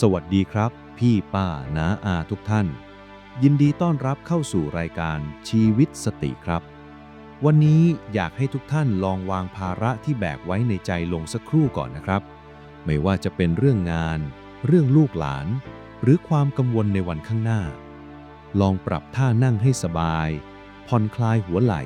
สวัสดีครับ พี่ป้าน้าอาทุกท่าน ยินดีต้อนรับเข้าสู่รายการชีวิตสติครับ วันนี้อยากให้ทุกท่านลองวางภาระที่แบกไว้ในใจลงสักครู่ก่อนนะครับ ไม่ว่าจะเป็นเรื่องงาน เรื่องลูกหลาน หรือความกังวลในวันข้างหน้า ลองปรับท่านั่งให้สบาย ผ่อนคลายหัวไหล่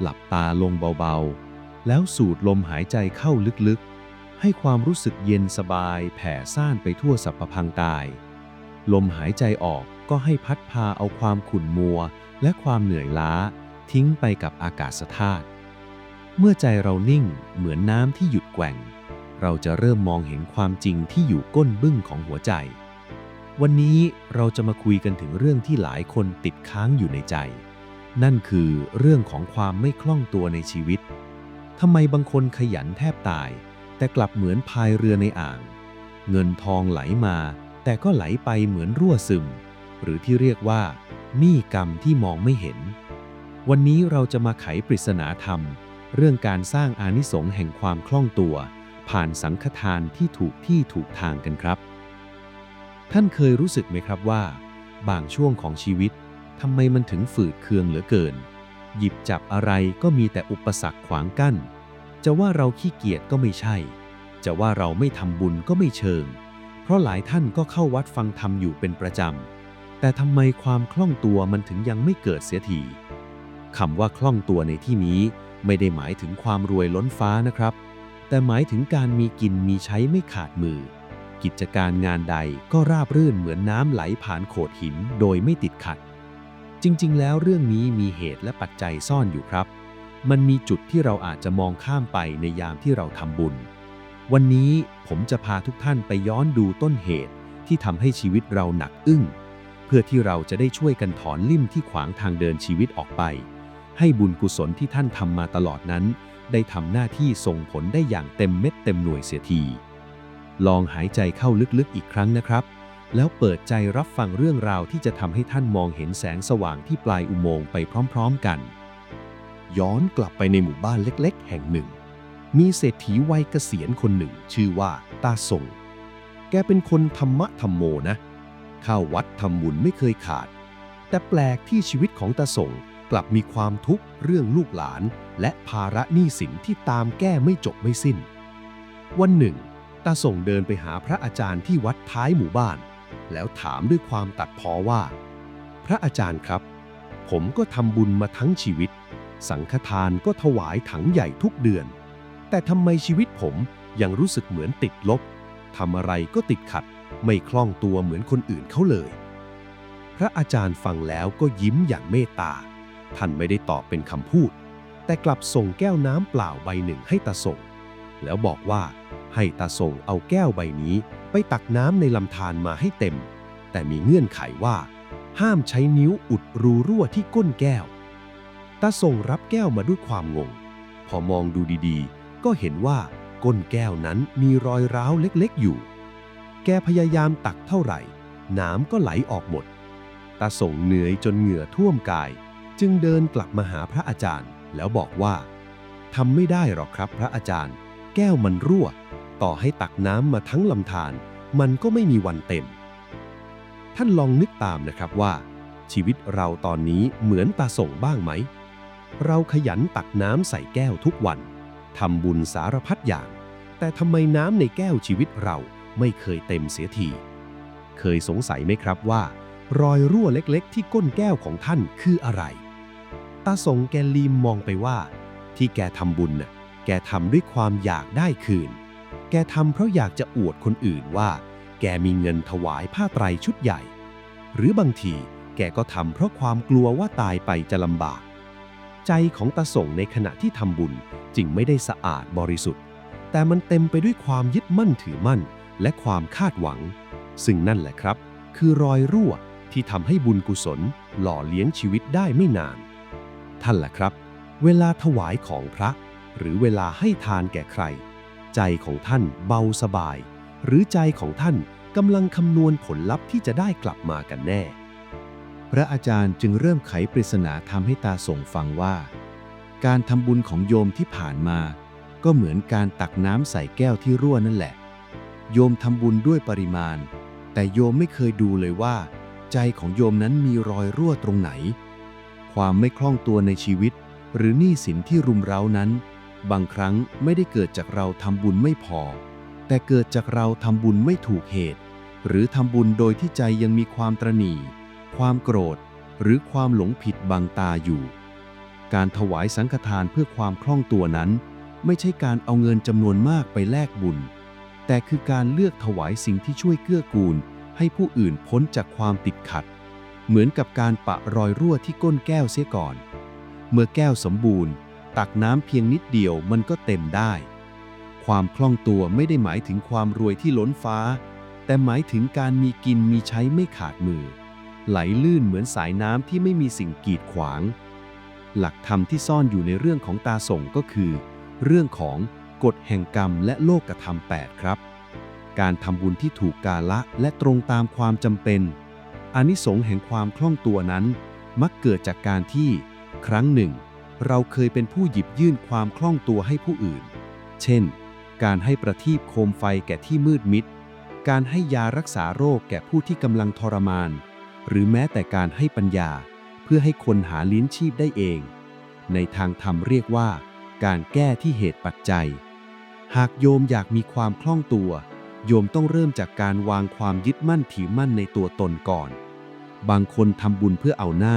หลับตาลงเบาๆ แล้วสูดลมหายใจเข้าลึกๆ ให้ความรู้สึกเย็นสบายแผ่ซ่านไปทั่วสรรพพังกาย ลมหายใจออกก็ให้พัดพาเอาความขุ่นมัว และความเหนื่อยล้า ทิ้งไปกับอากาศธาตุ เมื่อใจเรานิ่งเหมือนน้ำที่หยุดแกว่ง เราจะเริ่มมองเห็นความจริงที่อยู่ก้นบึ้งของหัวใจ วันนี้เราจะมาคุยกันถึงเรื่องที่หลายคนติดค้างอยู่ในใจ นั่นคือเรื่องของความไม่คล่องตัวในชีวิตทำไมบางคนขยันแทบตาย แต่กลับเหมือนพายเรือในอ่าง เงินทองไหลมา แต่ก็ไหลไปเหมือนรั่วซึม หรือที่เรียกว่าหนี้กรรมที่มองไม่เห็น วันนี้เราจะมาไขปริศนาธรรม เรื่องการสร้างอานิสงส์แห่งความคล่องตัว ผ่านสังฆทานที่ถูกที่ถูกทางกันครับ ท่านเคยรู้สึกไหมครับว่า บางช่วงของชีวิตทำไมมันถึงฝืดเคืองเหลือเกิน หยิบจับอะไรก็มีแต่อุปสรรคขวางกั้น จะว่าเราขี้เกียจก็ไม่ใช่ จะว่าเราไม่ทำบุญก็ไม่เชิง เพราะหลายท่านก็เข้าวัดฟังธรรมอยู่เป็นประจำ แต่ทำไมความคล่องตัวมันถึงยังไม่เกิดเสียทีคำว่าคล่องตัวในที่นี้ไม่ได้หมายถึงความรวยล้นฟ้านะครับ แต่หมายถึงการมีกินมีใช้ไม่ขาดมือ กิจการงานใดก็ราบรื่นเหมือนน้ำไหลผ่านโขดหินโดยไม่ติดขัด จริงๆ แล้วเรื่องนี้มีเหตุและปัจจัยซ่อนอยู่ครับ มันมีจุดที่เราอาจจะมองข้ามไปในยามที่เราทำบุญ วันนี้ผมจะพาทุกท่านไปย้อนดูต้นเหตุที่ทำให้ชีวิตเราหนักอึ้ง เพื่อที่เราจะได้ช่วยกันถอนลิ่มที่ขวางทางเดินชีวิตออกไป ให้บุญกุศลที่ท่านทำมาตลอดนั้น ได้ทำหน้าที่ส่งผลได้อย่างเต็มเม็ดเต็มหน่วยเสียที ลองหายใจเข้าลึกๆอีกครั้งนะครับ แล้วเปิดใจรับฟังเรื่องราวที่จะทำให้ท่านมองเห็นแสงสว่างที่ปลายอุโมงค์ไปพร้อม ๆ กัน ย้อนกลับไปในหมู่บ้านเล็กๆ แห่งหนึ่ง มีเศรษฐีวัยเกษียณคนหนึ่ง ชื่อว่าตาส่ง แกเป็นคนธรรมะธรรมโมนะ เข้าวัดทำบุญไม่เคยขาด แต่แปลกที่ชีวิตของตาส่งกลับมีความทุกข์เรื่องลูกหลาน และภาระหนี้สินที่ตามแก้ไม่จบไม่สิ้น วันหนึ่งตาส่งเดินไปหาพระอาจารย์ที่วัดท้ายหมู่บ้าน แล้วถามด้วยความตัดพ้อว่า พระอาจารย์ครับ ผมก็ทำบุญมาทั้งชีวิต สังฆทานก็ถวายถังใหญ่ทุกเดือน แต่ทำไมชีวิตผมยังรู้สึกเหมือนติดลบทำอะไรก็ติดขัด ไม่คล่องตัวเหมือนคนอื่นเขาเลย พระอาจารย์ฟังแล้วก็ยิ้มอย่างเมตตา ท่านไม่ได้ตอบเป็นคำพูด แต่กลับส่งแก้วน้ำเปล่าใบหนึ่งให้ตาส่ง แล้วบอกว่าให้ตาส่งเอาแก้วใบนี้ไปตักน้ำในลำธารมาให้เต็ม แต่มีเงื่อนไขว่า ห้ามใช้นิ้วอุดรูรั่วที่ก้นแก้ว ตาส่งรับแก้วมาด้วยความงง พอมองดูดีๆ ก็เห็นว่าก้นแก้วนั้นมีรอยร้าวเล็กๆอยู่ แกพยายามตักเท่าไหร่ น้ำก็ไหลออกหมด ตาส่งเหนื่อยจนเหงื่อท่วมกาย จึงเดินกลับมาหาพระอาจารย์ แล้วบอกว่าทำไม่ได้หรอกครับพระอาจารย์ แก้วมันรั่ว ต่อให้ตักน้ำมาทั้งลำธารมันก็ไม่มีวันเต็ม ท่านลองนึกตามนะครับว่า ชีวิตเราตอนนี้เหมือนตาส่งบ้างไหม เราขยันตักน้ำใส่แก้วทุกวันทำบุญสารพัดอย่าง แต่ทำไมน้ำในแก้วชีวิตเราไม่เคยเต็มเสียที เคยสงสัยไหมครับว่า รอยรั่วเล็กๆ ที่ก้นแก้วของท่านคืออะไร ตาสงแกลีมมองไปว่า ที่แกทำบุญน่ะ แกทำด้วยความอยากได้คืน แกทำเพราะอยากจะอวดคนอื่นว่า แกมีเงินถวายผ้าไตรชุดใหญ่ หรือบางทีแกก็ทำเพราะความกลัวว่าตายไปจะลำบาก ใจของตาส่งในขณะที่ทำบุญจึงไม่ได้สะอาดบริสุทธิ์ แต่มันเต็มไปด้วยความยึดมั่นถือมั่น และความคาดหวัง ซึ่งนั่นแหละครับ คือรอยรั่วที่ทำให้บุญกุศลหล่อเลี้ยงชีวิตได้ไม่นาน ท่านแหละครับ เวลาถวายของพระ หรือเวลาให้ทานแก่ใคร ใจของท่านเบาสบาย หรือใจของท่านกำลังคำนวณผลลัพธ์ที่จะได้กลับมากันแน่ พระอาจารย์จึงเริ่มไขปริศนาทำให้ตาส่งฟังว่า การทำบุญของโยมที่ผ่านมา ก็เหมือนการตักน้ำใส่แก้วที่รั่วนั่นแหละ โยมทำบุญด้วยปริมาณ แต่โยมไม่เคยดูเลยว่า ใจของโยมนั้นมีรอยรั่วตรงไหน ความไม่คล่องตัวในชีวิต หรือหนี้สินที่รุมเร้านั้น บางครั้งไม่ได้เกิดจากเราทำบุญไม่พอ แต่เกิดจากเราทำบุญไม่ถูกเหตุ หรือทำบุญโดยที่ใจยังมีความตรณี ความโกรธ หรือความหลงผิดบังตาอยู่ การถวายสังฆทานเพื่อความคล่องตัวนั้น ไม่ใช่การเอาเงินจำนวนมากไปแลกบุญ แต่คือการเลือกถวายสิ่งที่ช่วยเกื้อกูล ให้ผู้อื่นพ้นจากความติดขัด เหมือนกับการปะรอยรั่วที่ก้นแก้วเสียก่อน เมื่อแก้วสมบูรณ์ ตักน้ำเพียงนิดเดียวมันก็เต็มได้ ความคล่องตัวไม่ได้หมายถึงความรวยที่ล้นฟ้าแต่หมายถึงการมีกินมีใช้ไม่ขาดมือ ไหลลื่นเหมือนสายน้ำที่ไม่มีสิ่งกีดขวาง หลักธรรมที่ซ่อนอยู่ในเรื่องของตาส่งก็คือ เรื่องของกฎแห่งกรรมและโลกธรรม 8 ครับ การทำบุญที่ถูกกาละและตรงตามความจำเป็นอานิสงส์แห่งความคล่องตัวนั้น มักเกิดจากการที่ ครั้งหนึ่ง เราเคยเป็นผู้หยิบยื่นความคล่องตัวให้ผู้อื่น เช่น การให้ประทีปโคมไฟแก่ที่มืดมิด การให้ยารักษาโรคแก่ผู้ที่กำลังทรมาน หรือแม้แต่การให้ปัญญาเพื่อให้คนหาลิ้นชีพได้เอง ในทางธรรมเรียกว่า การแก้ที่เหตุปัจจัย หากโยมอยากมีความคล่องตัว โยมต้องเริ่มจากการวางความยึดมั่นถือมั่นในตัวตนก่อน บางคนทำบุญเพื่อเอาหน้า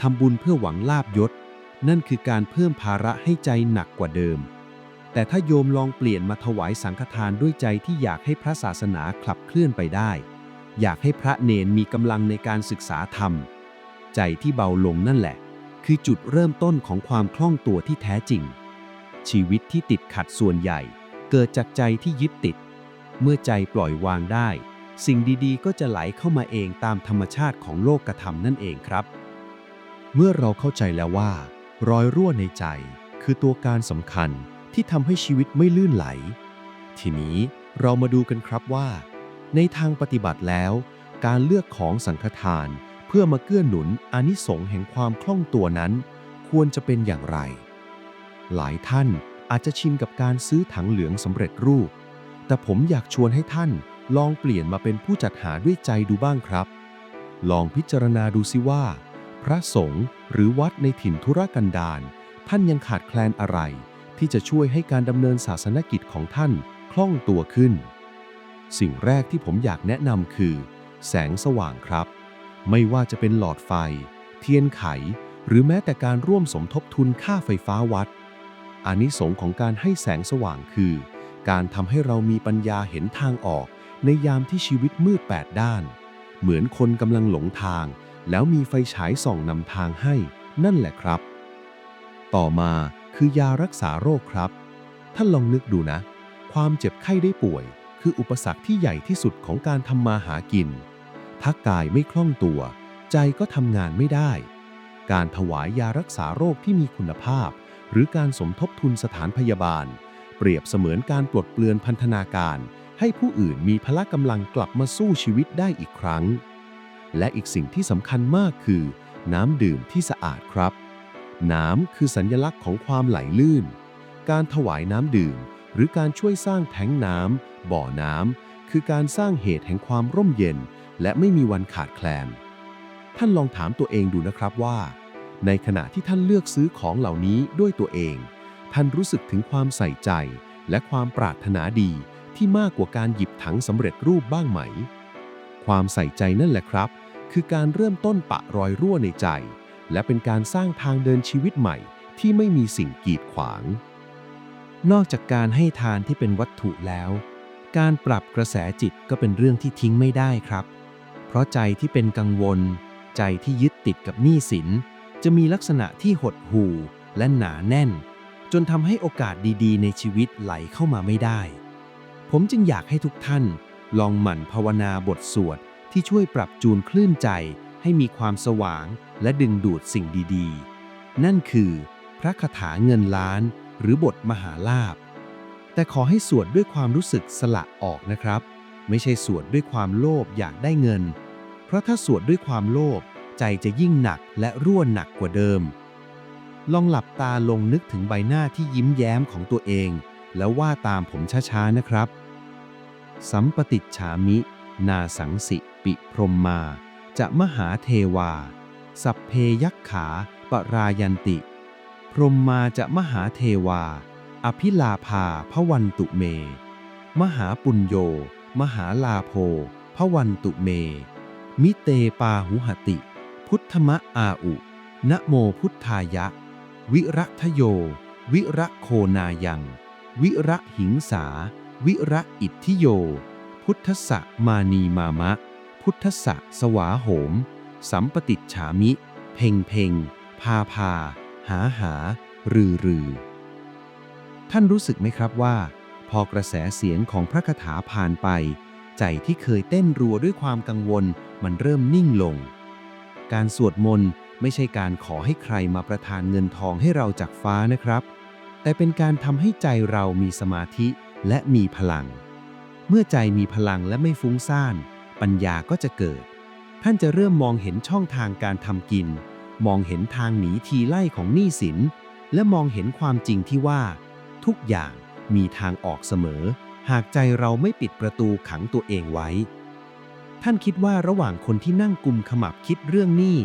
ทำบุญเพื่อหวังลาบยศ นั่นคือการเพิ่มภาระให้ใจหนักกว่าเดิม แต่ถ้าโยมลองเปลี่ยนมาถวายสังฆทานด้วยใจที่อยากให้พระศาสนาขับเคลื่อนไปได้ อยากให้พระเนนมีกำลังในการศึกษาธรรม ใจที่เบาลงนั่นแหละ คือจุดเริ่มต้นของความคล่องตัวที่แท้จริง ชีวิตที่ติดขัดส่วนใหญ่ เกิดจากใจที่ยึดติด เมื่อใจปล่อยวางได้ สิ่งดีๆ ก็จะไหลเข้ามาเองตามธรรมชาติของโลกธรรมนั่นเองครับ เมื่อเราเข้าใจแล้วว่า รอยรั่วในใจ คือตัวการสำคัญที่ทำให้ชีวิตไม่ลื่นไหล ทีนี้เรามาดูกันครับว่า ในทางปฏิบัติแล้ว การเลือกของสังฆทานเพื่อมาเกื้อหนุนอานิสงส์แห่งความคล่องตัวนั้น ควรจะเป็นอย่างไร หลายท่านอาจจะชินกับการซื้อถังเหลืองสำเร็จรูป แต่ผมอยากชวนให้ท่านลองเปลี่ยนมาเป็นผู้จัดหาด้วยใจดูบ้างครับ ลองพิจารณาดูซิว่า พระสงฆ์หรือวัดในถิ่นธุรกันดารท่านยังขาดแคลนอะไร ที่จะช่วยให้การดำเนินศาสนกิจของท่านคล่องตัวขึ้น สิ่งแรกที่ผมอยากแนะนำคือ แสงสว่างครับ ไม่ว่าจะเป็นหลอดไฟ เทียนไข หรือแม้แต่การร่วมสมทบทุนค่าไฟฟ้าวัดอานิสงส์ของการให้แสงสว่างคือ การทำให้เรามีปัญญาเห็นทางออก ในยามที่ชีวิตมืดแปดด้าน เหมือนคนกำลังหลงทาง แล้วมีไฟฉายส่องนำทางให้ นั่นแหละครับ ต่อมาคือยารักษาโรคครับ ท่านลองนึกดูนะ ความเจ็บไข้ได้ป่วย คืออุปสรรคที่ใหญ่ที่สุดของการทำมาหากิน ถ้ากายไม่คล่องตัว ใจก็ทำงานไม่ได้ การถวายยารักษาโรคที่มีคุณภาพ หรือการสมทบทุนสถานพยาบาล เปรียบเสมือนการปลดเปลือนพันธนาการ ให้ผู้อื่นมีพละกำลังกลับมาสู้ชีวิตได้อีกครั้ง และอีกสิ่งที่สำคัญมากคือ น้ำดื่มที่สะอาดครับ น้ำคือสัญลักษณ์ของความไหลลื่น การถวายน้ำดื่ม หรือการช่วยสร้างแท้งน้ำบ่อน้ำคือการสร้างเหตุแห่งความร่มเย็น และไม่มีวันขาดแคลน ท่านลองถามตัวเองดูนะครับว่า ในขณะที่ท่านเลือกซื้อของเหล่านี้ด้วยตัวเอง ท่านรู้สึกถึงความใส่ใจ และความปรารถนาดีที่มากกว่าการหยิบถังสำเร็จรูปบ้างไหม ความใส่ใจนั่นแหละครับ คือการเริ่มต้นปะรอยรั่วในใจ และเป็นการสร้างทางเดินชีวิตใหม่ที่ไม่มีสิ่งกีดขวาง นอกจากการให้ทานที่เป็นวัตถุแล้ว การปรับกระแสจิตก็เป็นเรื่องที่ทิ้งไม่ได้ครับ เพราะใจที่เป็นกังวล ใจที่ยึดติดกับหนี้สิน จะมีลักษณะที่หดหู่และหนาแน่น จนทำให้โอกาสดีๆ ในชีวิตไหลเข้ามาไม่ได้ ผมจึงอยากให้ทุกท่าน ลองหมั่นภาวนาบทสวดที่ช่วยปรับจูนคลื่นใจ ให้มีความสว่างและดึงดูดสิ่งดีๆ นั่นคือ พระคาถาเงินล้าน หรือบทมหาลาภแต่ขอให้สวดด้วยความรู้สึกสละออกนะครับ ไม่ใช่สวดด้วยความโลภอยากได้เงิน เพราะถ้าสวดด้วยความโลภใจจะยิ่งหนักและร่วนหนักกว่าเดิม ลองหลับตาลงนึกถึงใบหน้าที่ยิ้มแย้มของตัวเอง แล้วว่าตามผมช้าๆนะครับ สัมปติฉามิ นาสังสิปิพรมมา จะมหาเทวา สัพเพยักขา ปรายันติ พรหมมาจะมหาเทวา อภิลาภาพวันตุเม มหาปุญโย มหาลาโภพวันตุเม มิเตปาหุหติ พุทธมะอาอุ นะโมพุทธายะ วิรัทโย วิระโคนายัง วิระหิงสา วิระอิทธิโย พุทธสะมานีมามะ พุทธสะสวาโหม สัมปติฉามิ เพ่งเพ่งพาพา หาหา รือรือ ท่านรู้สึกไหมครับว่า พอกระแสเสียงของพระคาถาผ่านไป ใจที่เคยเต้นรัวด้วยความกังวล มันเริ่มนิ่งลง การสวดมนต์ไม่ใช่การขอให้ใครมาประทานเงินทองให้เราจากฟ้านะครับ แต่เป็นการทำให้ใจเรามีสมาธิและมีพลัง เมื่อใจมีพลังและไม่ฟุ้งซ่าน ปัญญาก็จะเกิด ท่านจะเริ่มมองเห็นช่องทางการทำกิน มองเห็นทางหนีทีไล่ของหนี้สิน และมองเห็นความจริงที่ว่า ทุกอย่างมีทางออกเสมอ หากใจเราไม่ปิดประตูขังตัวเองไว้ ท่านคิดว่าระหว่างคนที่นั่งกุมขมับคิดเรื่องหนี้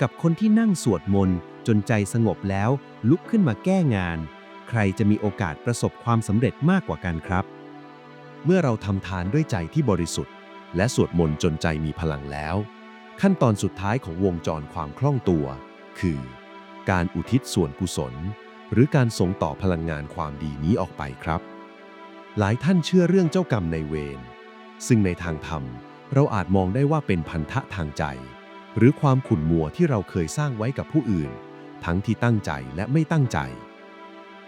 กับคนที่นั่งสวดมนต์จนใจสงบแล้วลุกขึ้นมาแก้งาน ใครจะมีโอกาสประสบความสำเร็จมากกว่ากันครับ เมื่อเราทำทานด้วยใจที่บริสุทธิ์ และสวดมนต์จนใจมีพลังแล้ว ขั้นตอนสุดท้ายของวงจรความคล่องตัว คือ การอุทิศส่วนกุศล หรือการส่งต่อพลังงานความดีนี้ออกไปครับ หลายท่านเชื่อเรื่องเจ้ากรรมในเวรซึ่งในทางธรรม เราอาจมองได้ว่าเป็นพันธะทางใจ หรือความขุ่นมัวที่เราเคยสร้างไว้กับผู้อื่น ทั้งที่ตั้งใจและไม่ตั้งใจ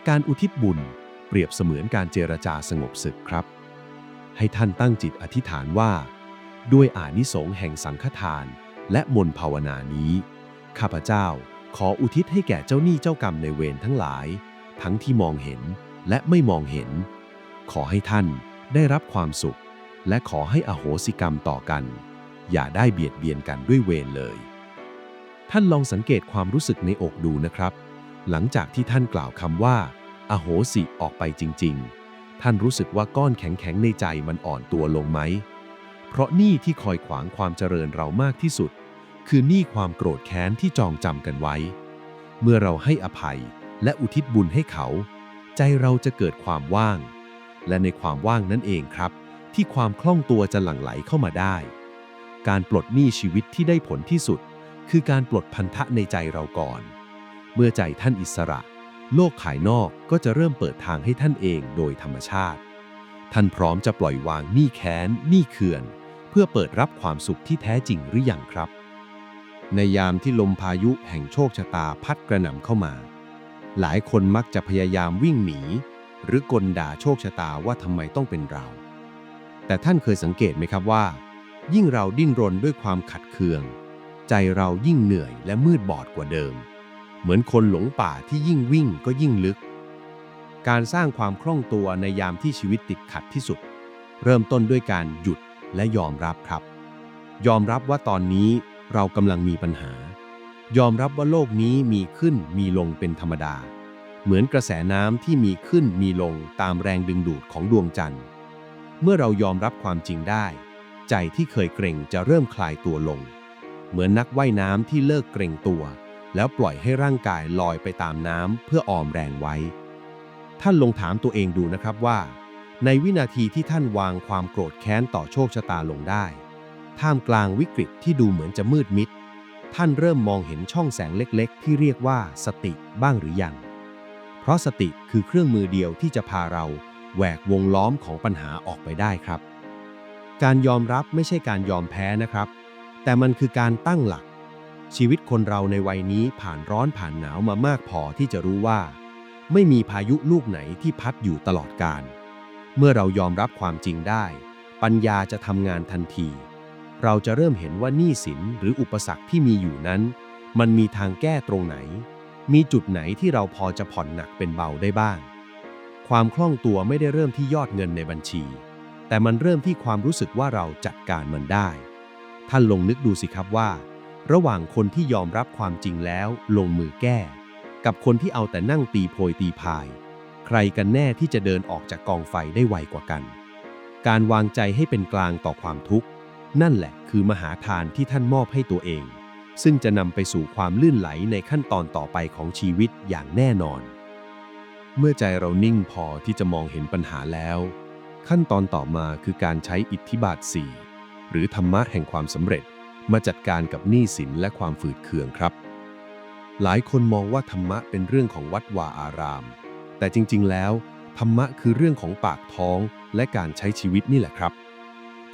การอุทิศบุญเปรียบเสมือนการเจรจาสงบศึกครับ ให้ท่านตั้งจิตอธิษฐานว่า ด้วยอานิสงส์แห่งสังฆทาน และมนภาวนานี้ ข้าพเจ้าขออุทิศให้แก่เจ้าหนี้เจ้ากรรมในเวรทั้งหลาย ทั้งที่มองเห็นและไม่มองเห็น ขอให้ท่านได้รับความสุข และขอให้อโหสิกรรมต่อกัน อย่าได้เบียดเบียนกันด้วยเวรเลย ท่านลองสังเกตความรู้สึกในอกดูนะครับ หลังจากที่ท่านกล่าวคำว่า อโหสิออกไปจริง ๆ ท่านรู้สึกว่าก้อนแข็งๆในใจมันอ่อนตัวลงไหม เพราะหนี้ที่คอยขวางความเจริญเรามากที่สุด คือหนี้ความโกรธแค้นที่จองจำกันไว้ เมื่อเราให้อภัยและอุทิศบุญให้เขา ใจเราจะเกิดความว่าง และในความว่างนั่นเองครับ ที่ความคล่องตัวจะหลั่งไหลเข้ามาได้ การปลดหนี้ชีวิตที่ได้ผลที่สุด คือการปลดพันธะในใจเราก่อน เมื่อใจท่านอิสระ โลกภายนอกก็จะเริ่มเปิดทางให้ท่านเองโดยธรรมชาติ ท่านพร้อมจะปล่อยวางหนี้แค้นหนี้เขื่อน เพื่อเปิดรับความสุขที่แท้จริงหรือยังครับ ในยามที่ลมพายุแห่งโชคชะตาพัดกระหน่ำเข้ามา หลายคนมักจะพยายามวิ่งหนี หรือกลด่าโชคชะตาว่าทำไมต้องเป็นเรา แต่ท่านเคยสังเกตไหมครับว่า ยิ่งเราดิ้นรนด้วยความขัดเคือง ใจเรายิ่งเหนื่อยและมืดบอดกว่าเดิม เหมือนคนหลงป่าที่ยิ่งวิ่งก็ยิ่งลึก การสร้างความคล่องตัวในยามที่ชีวิตติดขัดที่สุด เริ่มต้นด้วยการหยุดและยอมรับครับ ยอมรับว่าตอนนี้เรากำลังมีปัญหา ยอมรับว่าโลกนี้มีขึ้นมีลงเป็นธรรมดา เหมือนกระแสน้ำที่มีขึ้นมีลงตามแรงดึงดูดของดวงจันทร์ เมื่อเรายอมรับความจริงได้ ใจที่เคยเกรงจะเริ่มคลายตัวลง เหมือนนักว่ายน้ำที่เลิกเกรงตัว แล้วปล่อยให้ร่างกายลอยไปตามน้ำเพื่อออมแรงไว้ ท่านลองถามตัวเองดูนะครับว่า ในวินาทีที่ท่านวางความโกรธแค้นต่อโชคชะตาลงได้ ท่ามกลางวิกฤตที่ดูเหมือนจะมืดมิด ท่านเริ่มมองเห็นช่องแสงเล็กๆ ที่เรียกว่าสติบ้างหรือยัง เพราะสติคือเครื่องมือเดียวที่จะพาเราแหวกวงล้อมของปัญหาออกไปได้ครับ การยอมรับไม่ใช่การยอมแพ้นะครับ แต่มันคือการตั้งหลัก ชีวิตคนเราในวัยนี้ผ่านร้อนผ่านหนาวมามากพอที่จะรู้ว่า ไม่มีพายุลูกไหนที่พัดอยู่ตลอดกาลเมื่อเรายอมรับความจริงได้ ปัญญาจะทำงานทันที เราจะเริ่มเห็นว่าหนี้สินหรืออุปสรรคที่มีอยู่นั้น มันมีทางแก้ตรงไหน มีจุดไหนที่เราพอจะผ่อนหนักเป็นเบาได้บ้าง ความคล่องตัวไม่ได้เริ่มที่ยอดเงินในบัญชี แต่มันเริ่มที่ความรู้สึกว่าเราจัดการมันได้ ท่านลองนึกดูสิครับว่า ระหว่างคนที่ยอมรับความจริงแล้วลงมือแก้ กับคนที่เอาแต่นั่งตีโพยตีพาย ใครกันแน่ที่จะเดินออกจากกองไฟได้ไวกว่ากัน การวางใจให้เป็นกลางต่อความทุกข์ นั่นแหละคือมหาทานที่ท่านมอบให้ตัวเอง ซึ่งจะนำไปสู่ความลื่นไหลในขั้นตอนต่อไปของชีวิตอย่างแน่นอน เมื่อใจเรานิ่งพอที่จะมองเห็นปัญหาแล้ว ขั้นตอนต่อมาคือการใช้อิทธิบาทสี่หรือธรรมะแห่งความสำเร็จมาจัดการกับหนี้สินและความฝืดเคืองครับ หลายคนมองว่าธรรมะเป็นเรื่องของวัดวาอาราม แต่จริงๆ แล้ว ธรรมะคือเรื่องของปากท้องและการใช้ชีวิตนี่แหละครับ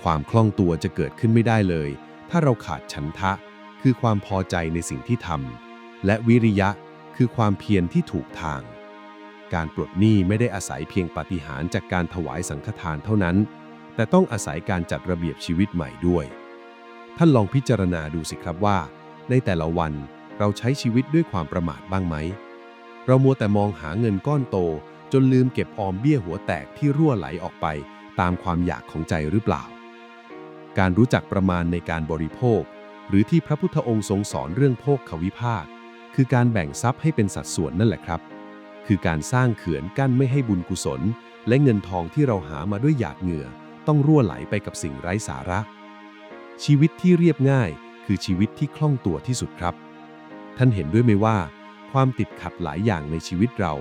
ความคล่องตัวจะเกิดขึ้นไม่ได้เลย ถ้าเราขาดฉันทะ คือความพอใจในสิ่งที่ทำและวิริยะคือความเพียรที่ถูกทาง การปลดหนี้ไม่ได้อาศัยเพียงปาฏิหาริย์จากการถวายสังฆทานเท่านั้น แต่ต้องอาศัยการจัดระเบียบชีวิตใหม่ด้วย ท่านลองพิจารณาดูสิครับว่า ในแต่ละวัน เราใช้ชีวิตด้วยความประมาทบ้างไหม เรามัวแต่มองหาเงินก้อนโต จนลืมเก็บออมเบี้ยหัวแตกที่รั่วไหลออกไป ตามความอยากของใจหรือเปล่า การรู้จักประมาณในการบริโภค หรือที่พระพุทธองค์ทรงสอนเรื่องโภคขวิภาค คือการแบ่งทรัพย์ให้เป็นสัดส่วนนั่นแหละครับ คือการสร้างเขื่อนกั้นไม่ให้บุญกุศล และเงินทองที่เราหามาด้วยหยาดเหงื่อ ต้องรั่วไหลไปกับสิ่งไร้สาระ ชีวิตที่เรียบง่าย คือชีวิตที่คล่องตัวที่สุดครับ ท่านเห็นด้วยไหมว่า ความติดขัดหลายอย่างในชีวิตเรา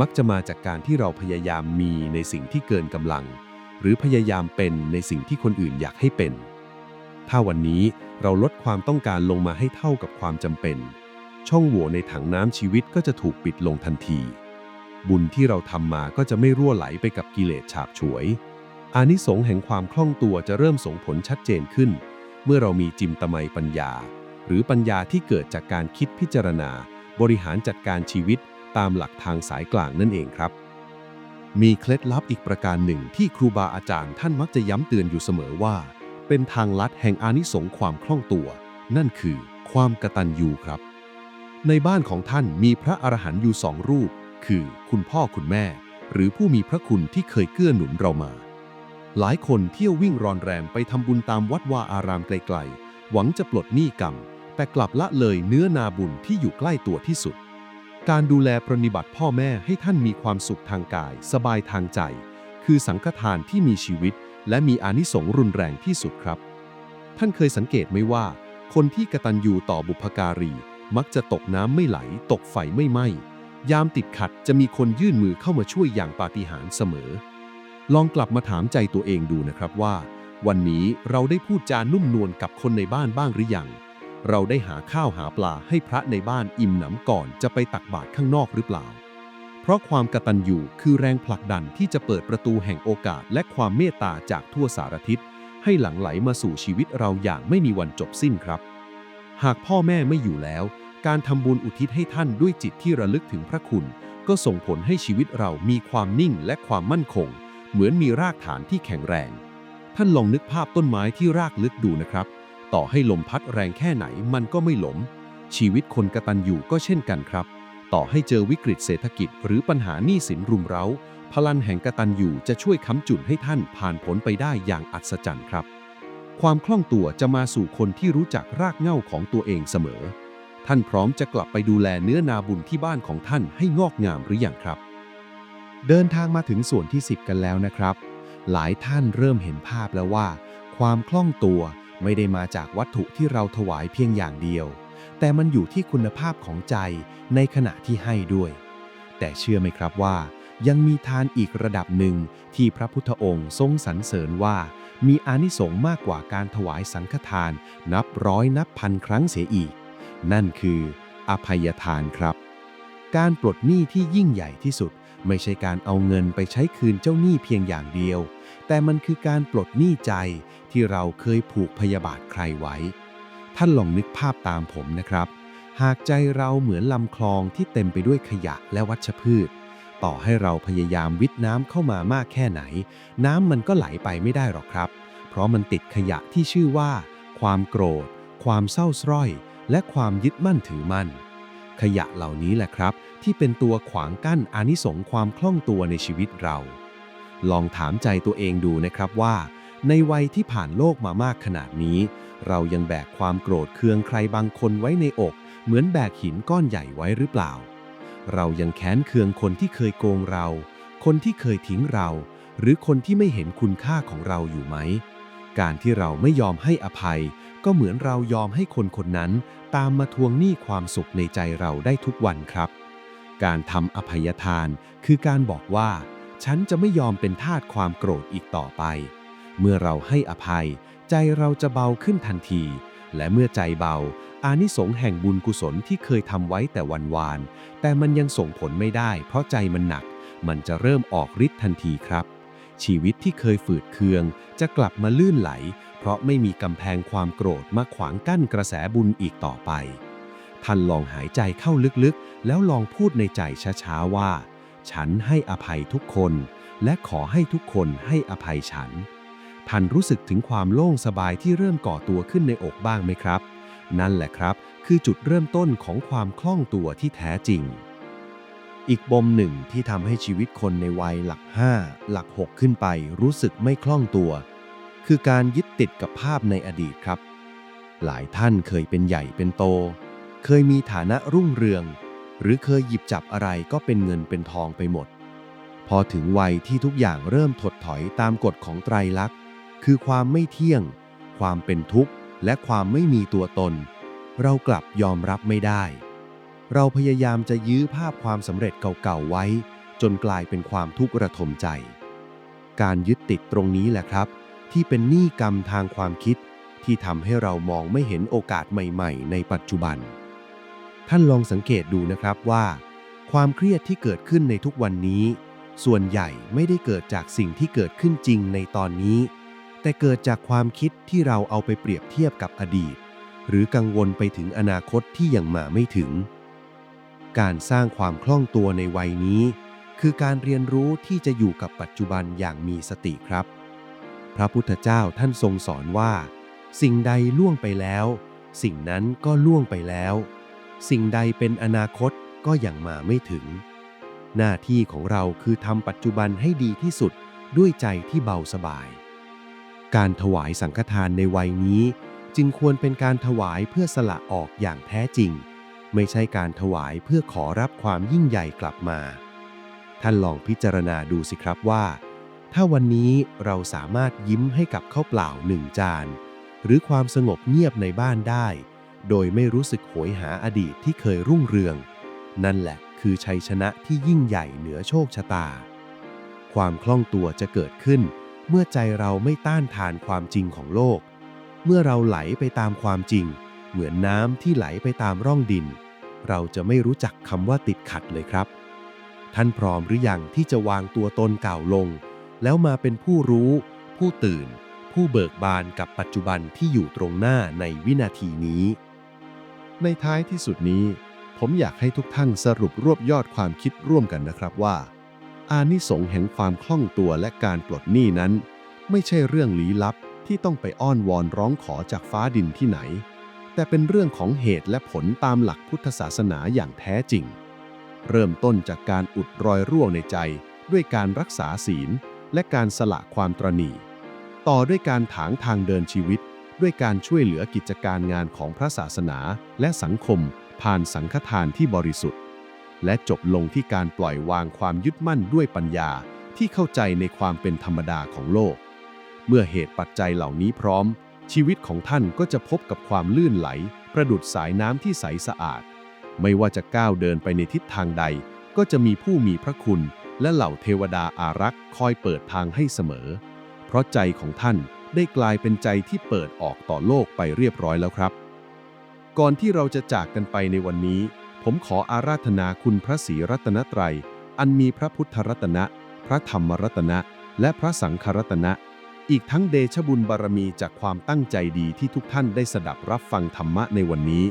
มักจะมาจากการที่เราพยายามมีในสิ่งที่เกินกำลัง หรือพยายามเป็นในสิ่งที่คนอื่นอยากให้เป็น ถ้าวันนี้เราลดความต้องการลงมาให้เท่ากับความจำเป็น ช่องโหว่ในถังน้ำชีวิตก็จะถูกปิดลงทันที บุญที่เราทำมาก็จะไม่รั่วไหลไปกับกิเลสฉาบฉวย อานิสงส์แห่งความคล่องตัวจะเริ่มส่งผลชัดเจนขึ้น เมื่อเรามีจิมตะไมปัญญา หรือปัญญาที่เกิดจากการคิดพิจารณา บริหารจัดการชีวิตตามหลักทางสายกลางนั่นเองครับ มีเคล็ดลับอีกประการหนึ่งที่ครูบาอาจารย์ท่านมักจะย้ำเตือนอยู่เสมอว่า เป็นทางลัดแห่งอานิสงส์ความคล่องตัว นั่นคือความกตัญญูครับ ในบ้านของท่านมีพระอรหันต์อยู่สองรูป คือคุณพ่อคุณแม่ หรือผู้มีพระคุณที่เคยเกื้อหนุนเรามา หลายคนเที่ยววิ่งรอนแรมไปทำบุญตามวัดวาอารามไกลๆ หวังจะปลดหนี้กรรม แต่กลับละเลยเนื้อนาบุญที่อยู่ใกล้ตัวที่สุด การดูแลปรนนิบัติพ่อแม่ให้ท่านมีความสุขทางกาย สบายทางใจ คือสังฆทานที่มีชีวิต และมีอานิสงส์รุนแรงที่สุดครับ ท่านเคยสังเกตไหมว่า คนที่กตัญญูต่อบุพการี มักจะตกน้ำไม่ไหล ตกไฟไม่ไหม้ยามติดขัดจะมีคนยื่นมือเข้ามาช่วยอย่างปาฏิหาริย์เสมอ ลองกลับมาถามใจตัวเองดูนะครับว่า วันนี้เราได้พูดจานุ่มนวลกับคนในบ้านบ้างหรือยัง เราได้หาข้าวหาปลาให้พระในบ้านอิ่มหนำก่อนจะไปตักบาตรข้างนอกหรือเปล่า เพราะความกตัญญูคือแรงผลักดันที่จะเปิดประตูแห่งโอกาสและความเมตตาจากทั่วสารทิศให้หลั่งไหลมาสู่ชีวิตเราอย่างไม่มีวันจบสิ้นครับ หากพ่อแม่ไม่อยู่แล้ว การทำบุญอุทิศให้ท่านด้วยจิตที่ระลึกถึงพระคุณ ก็ส่งผลให้ชีวิตเรามีความนิ่งและความมั่นคง เหมือนมีรากฐานที่แข็งแรง ท่านลองนึกภาพต้นไม้ที่รากลึกดูนะครับ ต่อให้ลมพัดแรงแค่ไหนมันก็ไม่หลม ชีวิตคนกระตัญญูก็เช่นกันครับ ต่อให้เจอวิกฤตเศรษฐกิจ หรือปัญหาหนี้สินรุมเร้า พลังแห่งกระตัญญูจะช่วยค้ำจุนให้ท่านผ่านพ้นไปได้อย่างอัศจรรย์ครับ ความคล่องตัวจะมาสู่คนที่รู้จักรากเหง้าของตัวเองเสมอ ท่านพร้อมจะกลับไปดูแลเนื้อนาบุญที่บ้านของท่านให้งอกงามหรืออยังครับ เดินทางมาถึงส่วนที่ 10 กันแล้วนะครับ หลายท่านเริ่มเห็นภาพแล้วว่า ความคล่องตัว ไม่ได้มาจากวัตถุที่เราถวายเพียงอย่างเดียว แต่มันอยู่ที่คุณภาพของใจในขณะที่ให้ด้วย แต่เชื่อไหมครับว่า ยังมีทานอีกระดับหนึ่งที่พระพุทธองค์ทรงสรรเสริญว่า มีอานิสงส์มากกว่าการถวายสังฆทาน นับร้อยนับพันครั้งเสียอีก นั่นคือ อภัยทานครับ การปลดหนี้ที่ยิ่งใหญ่ที่สุด ไม่ใช่การเอาเงินไปใช้คืนเจ้าหนี้เพียงอย่างเดียว แต่มันคือการปลดหนี้ใจที่เราเคยผูกพยาบาทใครไว้ ท่านลองนึกภาพตามผมนะครับ หากใจเราเหมือนลำคลองที่เต็มไปด้วยขยะและวัชพืช ต่อให้เราพยายามวิทน้ำเข้ามามากแค่ไหน น้ำมันก็ไหลไปไม่ได้หรอกครับ เพราะมันติดขยะที่ชื่อว่า ความโกรธ ความเศร้าสร้อย และความยึดมั่นถือมั่น ขยะเหล่านี้แหละครับ ที่เป็นตัวขวางกั้นอานิสงส์ความคล่องตัวในชีวิตเรา ลองถามใจตัวเองดูนะครับว่า ในวัยที่ผ่านโลกมามากขนาดนี้ เรายังแบกความโกรธเคืองใครบางคนไว้ในอก เหมือนแบกหินก้อนใหญ่ไว้หรือเปล่า เรายังแค้นเคืองคนที่เคยโกงเรา คนที่เคยทิ้งเรา หรือคนที่ไม่เห็นคุณค่าของเราอยู่ไหม การที่เราไม่ยอมให้อภัย ก็เหมือนเรายอมให้คนคนนั้น ตามมาทวงหนี้ความสุขในใจเราได้ทุกวันครับ การทำอภัยทานคือการบอกว่า ฉันจะไม่ยอมเป็นทาสความโกรธอีกต่อไป เมื่อเราให้อภัย ใจเราจะเบาขึ้นทันที และเมื่อใจเบา อานิสงส์แห่งบุญกุศลที่เคยทำไว้แต่วันวาน แต่มันยังส่งผลไม่ได้ เพราะใจมันหนัก มันจะเริ่มออกฤทธิ์ทันทีครับ ชีวิตที่เคยฝืดเคือง จะกลับมาลื่นไหล เพราะไม่มีกำแพงความโกรธมาขวางกั้นกระแสบุญอีกต่อไป ท่านลองหายใจเข้าลึกๆ แล้วลองพูดในใจช้าๆว่า ฉันให้อภัยทุกคน และขอให้ทุกคนให้อภัยฉัน ท่านรู้สึกถึงความโล่งสบายที่เริ่มก่อตัวขึ้นในอกบ้างไหมครับ นั่นแหละครับ คือจุดเริ่มต้นของความคล่องตัวที่แท้จริง อีกปมหนึ่งที่ทำให้ชีวิตคนในวัยหลัก 5 หลัก 6 ขึ้นไป รู้สึกไม่คล่องตัว คือการยึดติดกับภาพในอดีตครับ หลายท่านเคยเป็นใหญ่เป็นโต เคยมีฐานะรุ่งเรือง หรือเคยหยิบจับอะไรก็เป็นเงินเป็นทองไปหมด พอถึงวัยที่ทุกอย่างเริ่มถดถอยตามกฎของไตรลักษณ์ คือความไม่เที่ยง ความเป็นทุกข์ และความไม่มีตัวตน เรากลับยอมรับไม่ได้ เราพยายามจะยื้อภาพความสำเร็จเก่าๆไว้ จนกลายเป็นความทุกข์ระทมใจ การยึดติดตรงนี้แหละครับ ที่เป็นหนี้กรรมทางความคิดที่ทำให้เรามองไม่เห็นโอกาสใหม่ ๆ ในปัจจุบัน ท่านลองสังเกตดูนะครับว่า ความเครียดที่เกิดขึ้นในทุกวันนี้ ส่วนใหญ่ไม่ได้เกิดจากสิ่งที่เกิดขึ้นจริงในตอนนี้ แต่เกิดจากความคิดที่เราเอาไปเปรียบเทียบกับอดีต หรือกังวลไปถึงอนาคตที่ยังมาไม่ถึง การสร้างความคล่องตัวในวัยนี้ คือการเรียนรู้ที่จะอยู่กับปัจจุบันอย่างมีสติครับ พระพุทธเจ้าท่านทรงสอนว่า สิ่งใดล่วงไปแล้ว สิ่งนั้นก็ล่วงไปแล้ว สิ่งใดเป็นอนาคตก็ยังมาไม่ถึง หน้าที่ของเราคือทำปัจจุบันให้ดีที่สุดด้วยใจที่เบาสบาย การถวายสังฆทานในวัยนี้ จึงควรเป็นการถวายเพื่อสละออกอย่างแท้จริง ไม่ใช่การถวายเพื่อขอรับความยิ่งใหญ่กลับมา ท่านลองพิจารณาดูสิครับว่า ถ้าวันนี้เราสามารถยิ้มให้กับข้าวเปล่าหนึ่งจาน หรือความสงบเงียบในบ้านได้ โดยไม่รู้สึกโหยหาอดีตที่เคยรุ่งเรือง นั่นแหละคือชัยชนะที่ยิ่งใหญ่เหนือโชคชะตา ความคล่องตัวจะเกิดขึ้น เมื่อใจเราไม่ต้านทานความจริงของโลก เมื่อเราไหลไปตามความจริง เหมือนน้ำที่ไหลไปตามร่องดิน เราจะไม่รู้จักคำว่าติดขัดเลยครับ ท่านพร้อมหรือยังที่จะวางตัวตนเก่าลง แล้วมาเป็นผู้รู้ ผู้ตื่น ผู้เบิกบานกับปัจจุบันที่อยู่ตรงหน้าในวินาทีนี้ ในท้ายที่สุดนี้ ผมอยากให้ทุกท่านสรุปรวบยอดความคิดร่วมกันนะครับว่า อานิสงส์แห่งความคล่องตัวและการปลดหนี้นั้น ไม่ใช่เรื่องลี้ลับที่ต้องไปอ้อนวอนร้องขอจากฟ้าดินที่ไหน แต่เป็นเรื่องของเหตุและผลตามหลักพุทธศาสนาอย่างแท้จริง เริ่มต้นจากการอุดรอยรั่วในใจ ด้วยการรักษาศีล และการสละความตรณีต่อด้วยการถางทางเดินชีวิต ด้วยการช่วยเหลือกิจการงานของพระศาสนาและสังคม ผ่านสังฆทานที่บริสุทธิ์ และจบลงที่การปล่อยวางความยึดมั่นด้วยปัญญาที่เข้าใจในความเป็นธรรมดาของโลก เมื่อเหตุปัจจัยเหล่านี้พร้อม ชีวิตของท่านก็จะพบกับความลื่นไหล ประดุดสายน้ำที่ใสสะอาด ไม่ว่าจะก้าวเดินไปในทิศทางใด ก็จะมีผู้มีพระคุณ และเหล่าเทวดาอารักษ์คอยเปิดทางให้เสมอ เพราะใจของท่าน ได้กลายเป็นใจที่เปิดออกต่อโลกไปเรียบร้อยแล้วครับ ก่อนที่เราจะจากกันไปในวันนี้ ผมขออาราธนาคุณพระศรีรัตนตรัย อันมีพระพุทธรัตนะ พระธรรมรัตนะ และพระสังฆรัตนะ อีกทั้งเดชบุญบารมีจากความตั้งใจดีที่ทุกท่านได้สดับรับฟังธรรมะในวันนี้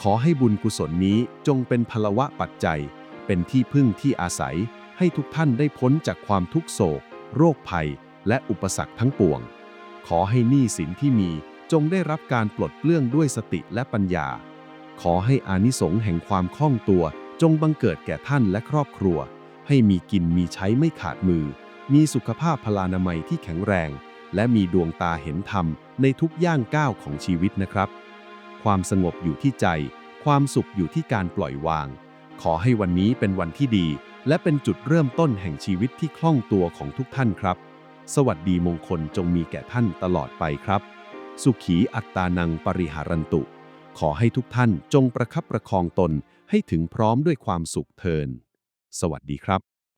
ขอให้บุญกุศลนี้จงเป็นพลวะปัจจัย เป็นที่พึ่งที่อาศัย ให้ทุกท่านได้พ้นจากความทุกโศก โรคภัย และอุปสรรคทั้งปวง ขอให้หนี้สินที่มีจงได้รับการปลดเปลื้องด้วยสติและปัญญา ขอให้อานิสงส์แห่งความคล่องตัว จงบังเกิดแก่ท่านและครอบครัว ให้มีกินมีใช้ไม่ขาดมือ มีสุขภาพพลานามัยที่แข็งแรง และมีดวงตาเห็นธรรมในทุกย่างก้าวของชีวิตนะครับ ความสงบอยู่ที่ใจ ความสุขอยู่ที่การปล่อยวาง ขอให้วันนี้เป็นวันที่ดี และเป็นจุดเริ่มต้นแห่งชีวิตที่คล่องตัวของทุกท่านครับ สวัสดีมงคลจงมีแก่ท่านตลอดไปครับ สุขีอัตตานังปริหารันตุ ขอให้ทุกท่านจงประคับประคองตนให้ถึงพร้อมด้วยความสุขเทิน สวัสดีครับ